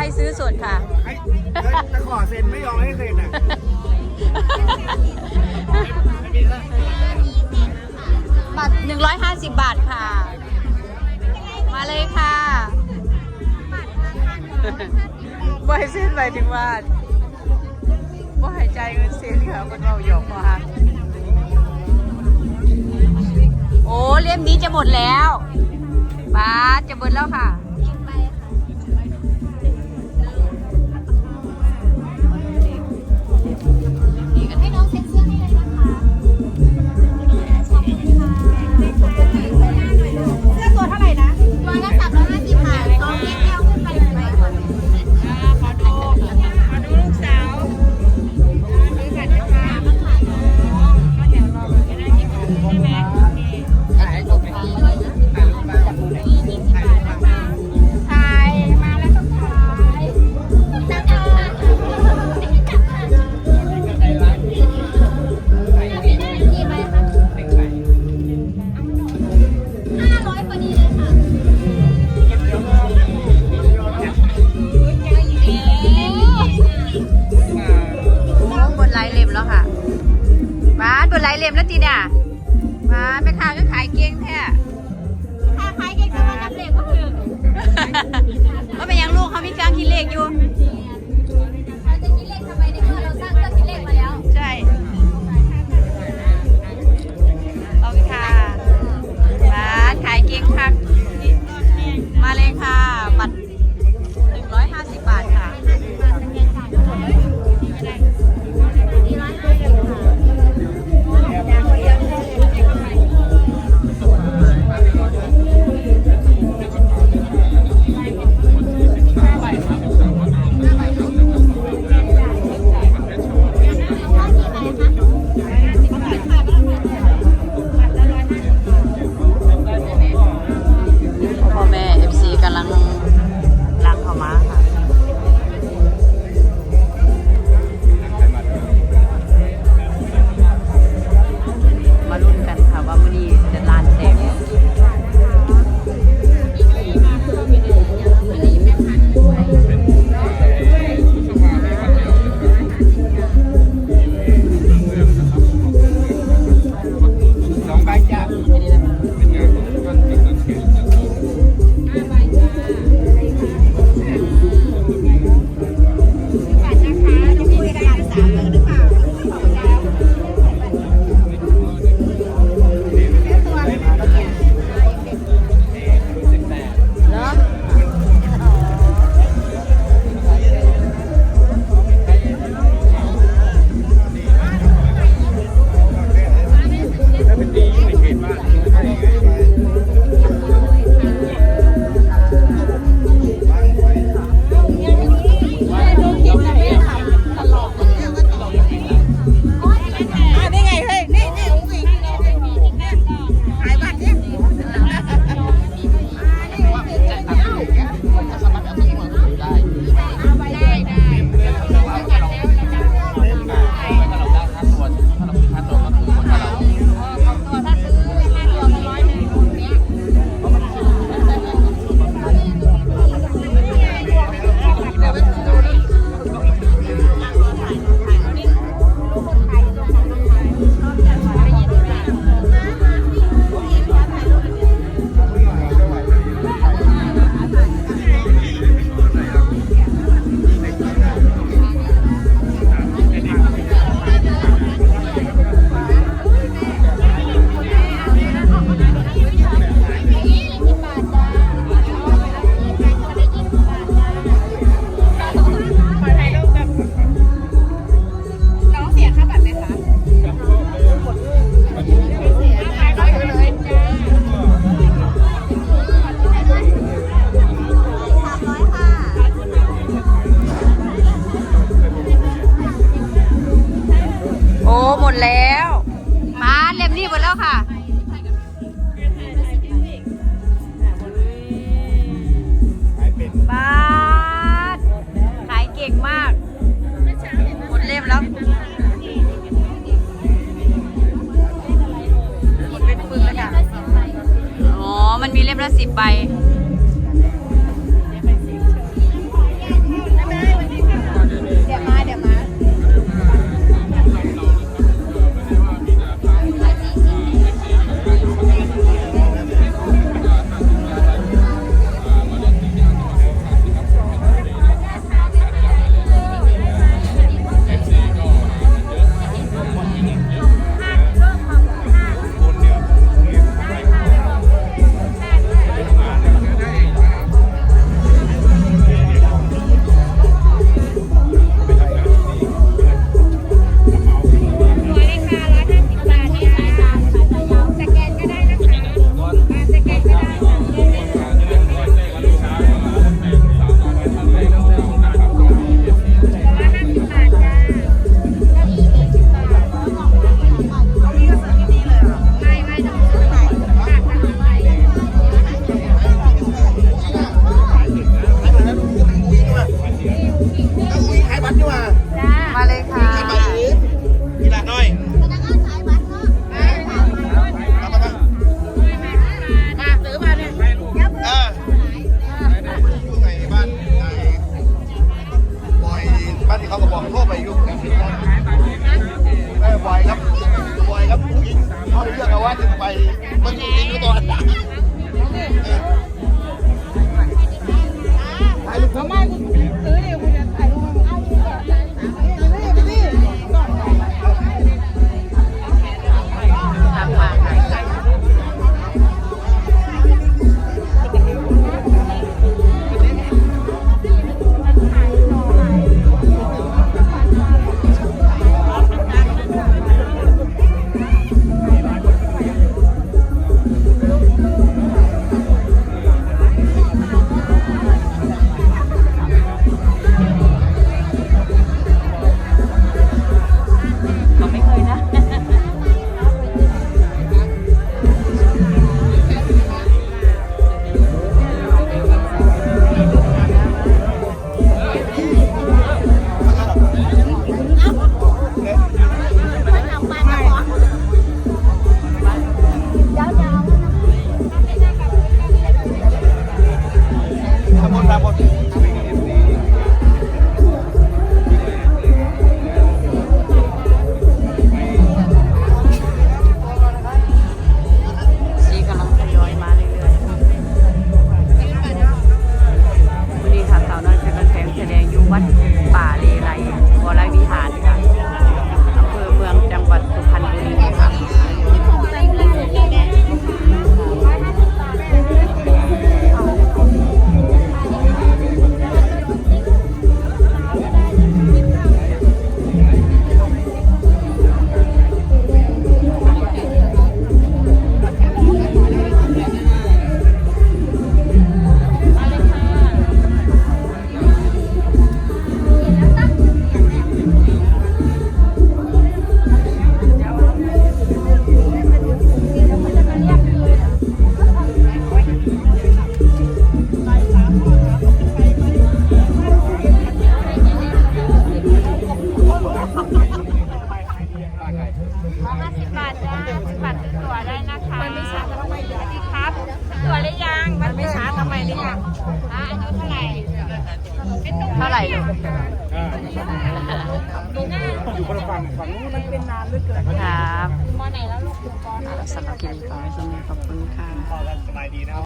ให้ซื้อส่วนค่ะจะขอเซ็นไม่ยอมให้เซ็นอะบัตรหนึ่งร้อยห้าสิบบาทค่ะ มาเลยค่ะบ่ให้เส้นไปถึงว่านบ่หายใจเงินเซ็นค่ะคนเราหยอกพอฮะโอ้เล่มนี้จะหมดแล้วบาทจะหมดแล้วค่ะายเล่มแล้วจีเนี่ยมาแม่ค้าก็ขายเก่งแท้ขายเก่งแต่ว่านับเลขก็ถือเพราะเป็นยังลูกเขามีการคิดเลขอยู่ ไป เท่าไหร่ลูกอยู่คนละฝั่งฝั่งนู้นมันเป็นนานเหลือเกินครับมอไหนแล้วลูกปอสำหรับคลิปนี้ขอให้สนุกขอบคุณค่ะสบายดีนะครับ